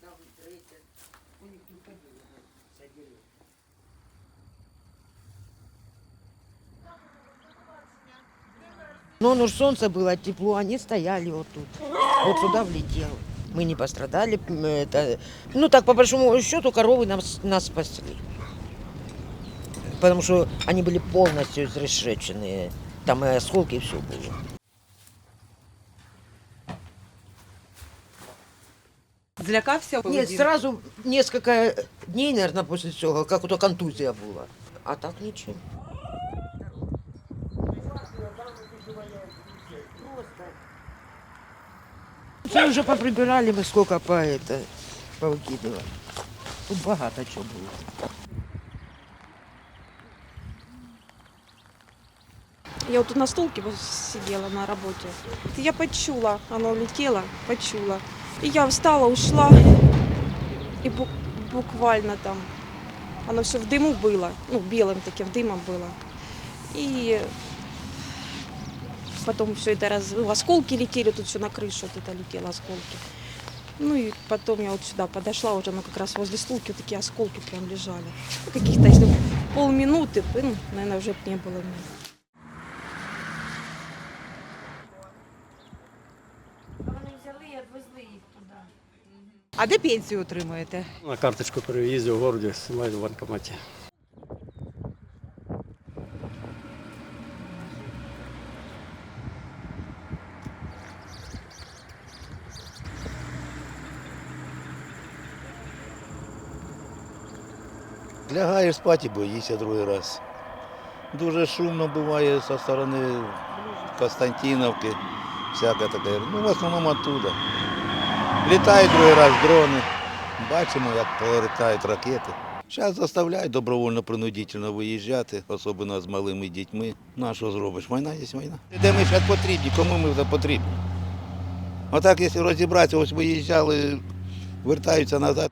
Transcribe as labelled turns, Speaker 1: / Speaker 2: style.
Speaker 1: там третє. У них тут ходили, садили.
Speaker 2: Но ну солнце было, тепло, они стояли вот тут. Вот сюда влетело. Мы не пострадали. Это, ну так, по большому счету, коровы нас, нас спасли. Потому что они были полностью изрешеченные. Там и осколки, все было.
Speaker 3: Злякався?
Speaker 2: Нет,
Speaker 3: поведінки?
Speaker 2: сразу несколько дней, наверное, после цього, как то контузия была. А так ничего. Це вже поприбирали ми сколько по это, повикидували. Тут багато чого було.
Speaker 4: Я вот тут на столке вот сидела на работе. Я почула, оно улетело, почула. И я встала, ушла. И бу- буквально там, оно все в дыму было, ну, белым таким дымом было. И потом все это раз... ну, осколки летели, тут все на крышу вот это летело, осколки. Ну и потом я вот сюда подошла, уже ну, как раз возле стулки вот такие осколки прям лежали. Ну, Каких-то, если бы полминуты, ну, наверное, уже б не было меня.
Speaker 5: І відвезли їх туди.
Speaker 3: А де пенсію отримуєте?
Speaker 6: На карточку переїздив в городі, знімаю в банкоматі.
Speaker 7: Лягаєш спати і боїшся другий раз. Дуже шумно буває зі сторони Константиновки, всяке таке. Ну, в основному оттуда. Літають другий раз дрони. Бачимо, як полетають ракети. Зараз заставляють добровольно принудительно виїжджати, особливо з малими дітьми. Ну а що зробиш? Війна є війна. Де ми зараз потрібні, кому ми вже потрібні? Отак, якщо розібратися, ось виїжджали, вертаються назад.